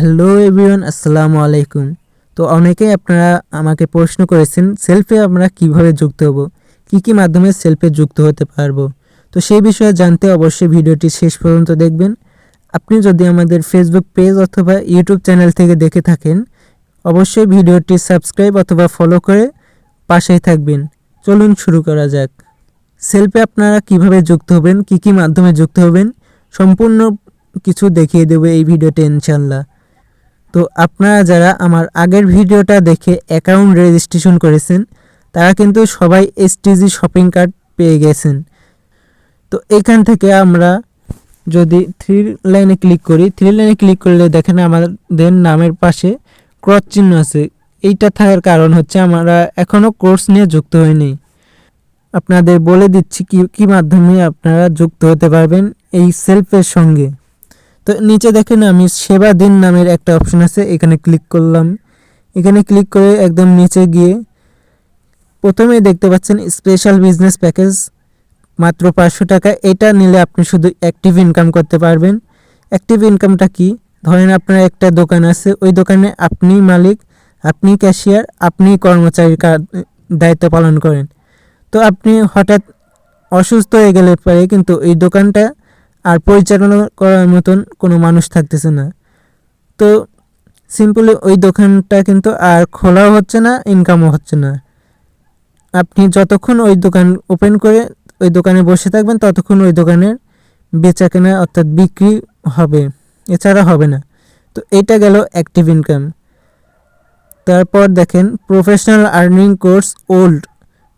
Hello everyone, আসসালামু আলাইকুম। তো অনেকেই আপনারা আমাকে প্রশ্ন করেছেন, সেলফে আমরা কীভাবে যুক্ত হব? কি কি মাধ্যমে সেলফে যুক্ত হতে পারব? তো সেই বিষয়ে জানতে অবশ্যই ভিডিওটি শেষ পর্যন্ত দেখবেন। আপনি যদি আমাদের ফেসবুক পেজ অথবা ইউটিউব চ্যানেল থেকে দেখে থাকেন, অবশ্যই ভিডিওটি সাবস্ক্রাইব অথবা ফলো করে পাশেই থাকবেন। চলুন শুরু করা যাক। সেলফে আপনারা কীভাবে যুক্ত হবেন, কি কি মাধ্যমে যুক্ত হবেন, সম্পূর্ণ কিছু দেখিয়ে দেবো এই ভিডিওতে ইনশাল্লাহ তো আপনারা যারা আমার আগের ভিডিওটা দেখে অ্যাকাউন্ট রেজিস্ট্রেশন করেছেন, তারা কিন্তু সবাই এসটিজি শপিং কার্ট পেয়ে গেছেন। তো এখান থেকে আমরা যদি থ্রি লাইনে ক্লিক করি থ্রি লাইনে ক্লিক করলে দেখেন আমাদের নামের পাশে ক্রস চিহ্ন আছে। এইটা থাকার কারণ হচ্ছে আমরা এখনও কোর্স নিয়ে যুক্ত হইনি। আপনাদের বলে দিচ্ছি কি কি মাধ্যমে আপনারা যুক্ত হতে পারবেন এই সেলফের সঙ্গে। তো নিচে দেখেন আমি সেবা দিন নামের একটা অপশন আছে, এখানে ক্লিক করলাম। এখানে ক্লিক করে একদম নিচে গিয়ে প্রথমে দেখতে পাচ্ছেন স্পেশাল বিজনেস প্যাকেজ মাত্র পাঁচশো টাকা। এটা নিলে আপনি শুধু অ্যাক্টিভ ইনকাম করতে পারবেন। অ্যাক্টিভ ইনকামটা কি? ধরেন আপনার একটা দোকান আছে, ওই দোকানে আপনি মালিক, আপনি ক্যাশিয়ার আপনি কর্মচারীর দায়িত্ব পালন করেন। তো আপনি হঠাৎ অসুস্থ হয়ে গেলে পরে কিন্তু এই দোকানটা আর পরিচালনা করার মতন কোনো মানুষ থাকতেছে না। তো সিম্পলি ওই দোকানটা কিন্তু আর খোলাও হচ্ছে না ইনকামও হচ্ছে না। আপনি যতক্ষণ ওই দোকান ওপেন করে ওই দোকানে বসে থাকবেন, ততক্ষণ ওই দোকানের বেচা কেনা অর্থাৎ বিক্রি হবে, এছাড়া হবে না। তো এটা গেল অ্যাক্টিভ ইনকাম তারপর দেখেন প্রফেশনাল আর্নিং কোর্স ওল্ড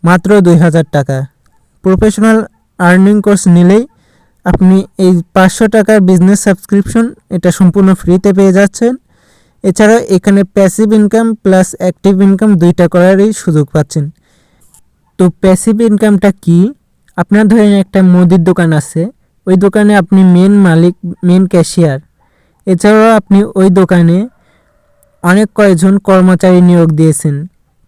মাত্র দুই হাজার টাকা। প্রফেশনাল আর্নিং কোর্স নিলেই আপনি এই পাঁচশো টাকার বিজনেস সাবস্ক্রিপশন এটা সম্পূর্ণ ফ্রিতে পেয়ে যাচ্ছেন। এছাড়াও এখানে passive income plus active income দুইটা করারই সুযোগ পাচ্ছেন। তো প্যাসিভ ইনকামটা কি? আপনার ধরেন একটা মুদির দোকান আছে, ওই দোকানে আপনি মেন মালিক মেন ক্যাশিয়ার এছাড়াও আপনি ওই দোকানে অনেক কয়েকজন কর্মচারী নিয়োগ দিয়েছেন।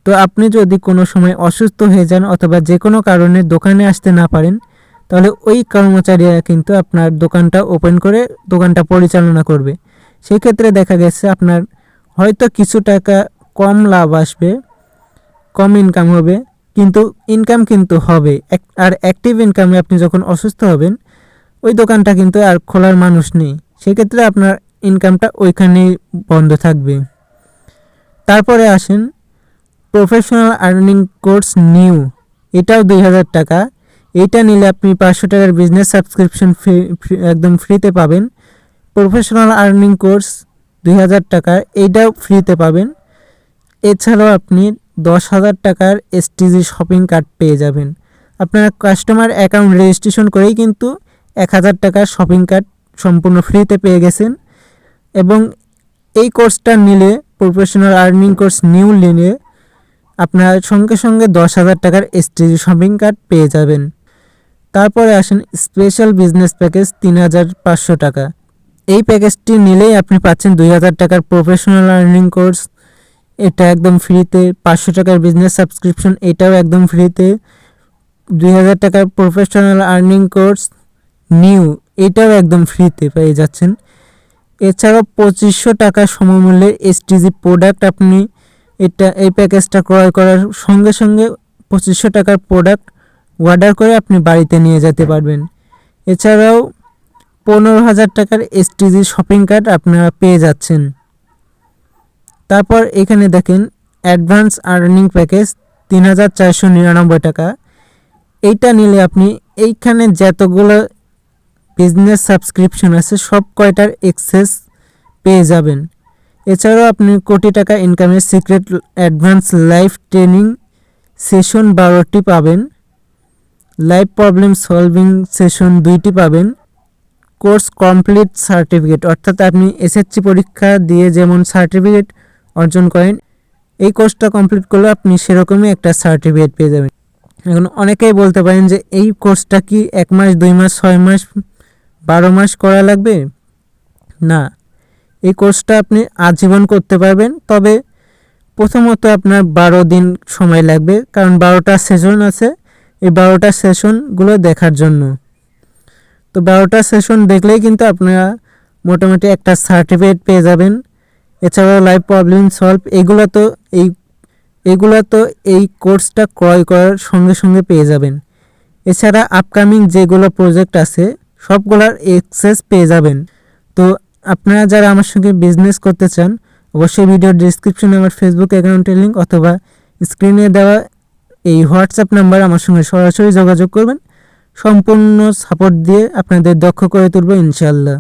তো আপনি যদি কোনো সময় অসুস্থ হয়ে যান অথবা যে কোনো কারণে দোকানে আসতে না পারেন তাহলে ওই কর্মচারীরা কিন্তু আপনার দোকানটা ওপেন করে দোকানটা পরিচালনা করবে। সেই ক্ষেত্রে দেখা গেছে আপনার হয়তো কিছু টাকা কম লাভ আসবে, কম ইনকাম হবে, কিন্তু ইনকাম কিন্তু হবে। আর অ্যাক্টিভ ইনকামে আপনি যখন অসুস্থ হবেন, ওই দোকানটা কিন্তু আর খোলার মানুষ নেই। সেক্ষেত্রে আপনার ইনকামটা ওইখানেই বন্ধ থাকবে। তারপরে আসেন প্রফেশনাল আর্নিং কোর্স নিউ এটাও দুই হাজার টাকা। এইটা নিলে আপনি পাঁচশো টাকার বিজনেস সাবস্ক্রিপশন ফ্রি একদম ফ্রিতে পাবেন। প্রফেশনাল আর্নিং কোর্স দুই হাজার টাকার এইটাও ফ্রিতে পাবেন। এছাড়াও আপনি দশ হাজার টাকার এসটিজি শপিং কার্ড পেয়ে যাবেন। আপনার কাস্টমার অ্যাকাউন্ট রেজিস্ট্রেশন করেই কিন্তু এক হাজার টাকার শপিং কার্ড সম্পূর্ণ ফ্রিতে পেয়ে গেছেন। এবং এই কোর্সটা নিলে প্রফেশনাল আর্নিং কোর্স নিউ নিলে, আপনার সঙ্গে সঙ্গে দশ হাজার টাকার এসটিজি শপিং কার্ড পেয়ে যাবেন। তারপরে আসেন স্পেশাল বিজনেস প্যাকেজ তিন হাজার পাঁচশো টাকা। এই প্যাকেজটি নিলেই আপনি পাচ্ছেন দুই হাজার টাকার প্রফেশনাল আর্নিং কোর্স এটা একদম ফ্রিতে পাঁচশো টাকার বিজনেস সাবস্ক্রিপশন এটাও একদম ফ্রিতে দুই হাজার টাকার প্রফেশনাল আর্নিং কোর্স নিউ এটাও একদম ফ্রিতে পেয়ে যাচ্ছেন। এছাড়াও পঁচিশশো টাকা সমমূল্যের এসটিজি প্রোডাক্ট আপনি এটা, এই প্যাকেজটা ক্রয় করার সঙ্গে সঙ্গে পঁচিশশো টাকার প্রোডাক্ট অর্ডার করে আপনি বাড়িতে নিয়ে যেতে পারবেন। এছাড়াও পনেরো হাজার টাকার এসটিজি শপিং কার্ড আপনারা পেয়ে যাচ্ছেন। তারপর এখানে দেখেন অ্যাডভান্স আর্নিং প্যাকেজ তিন হাজার চারশো নিরানব্বই টাকা। এইটা নিলে আপনি এইখানে যতগুলো বিজনেস সাবস্ক্রিপশন আছে, সব কয়টার এক্সেস পেয়ে যাবেন। এছাড়াও আপনি কোটি টাকা ইনকামের secret advance life training session বারোটি পাবেন। লাইফ প্রবলেম সলভিং সেশন দুইটি পাবেন। কোর্স কমপ্লিট সার্টিফিকেট, অর্থাৎ আপনি এসএসসি পরীক্ষা দিয়ে যেমন সার্টিফিকেট অর্জন করেন, এই কোর্সটা কমপ্লিট করলে আপনি সেরকমই একটা সার্টিফিকেট পেয়ে যাবেন। এখন অনেকেই বলতে পারেন যে এই কোর্সটা কি এক মাস, দুই মাস, ছয় মাস, বারো মাস করা লাগবে? না। এই কোর্সটা আপনি আজীবন করতে পারবেন, তবে প্রথমত আপনার বারো দিন সময় লাগবে, কারণ বারোটা সেশন আছে। এই বারোটা সেশনগুলো দেখার জন্য। তো বারোটা সেশন দেখলেই কিন্তু আপনারা মোটামুটি একটা সার্টিফিকেট পেয়ে যাবেন। এছাড়াও লাইভ প্রবলেম সলভ এগুলো তো এই, এগুলো তো এই কোর্সটা ক্রয় করার সঙ্গে সঙ্গে পেয়ে যাবেন। এছাড়া আপকামিং যেগুলো প্রজেক্ট আছে, সবগুলোর এক্সেস পেয়ে যাবেন। তো আপনারা যারা আমার সঙ্গে বিজনেস করতে চান, অবশ্যই ভিডিওর ডিসক্রিপশনে আমার ফেসবুক অ্যাকাউন্টের লিঙ্ক অথবা স্ক্রিনে দেওয়া এই হোয়াটসঅ্যাপ নাম্বার আমার সঙ্গে সরাসরি যোগাযোগ করবেন। সম্পূর্ণ সাপোর্ট দিয়ে আপনাদের দক্ষ করে তুলব ইনশাল্লাহ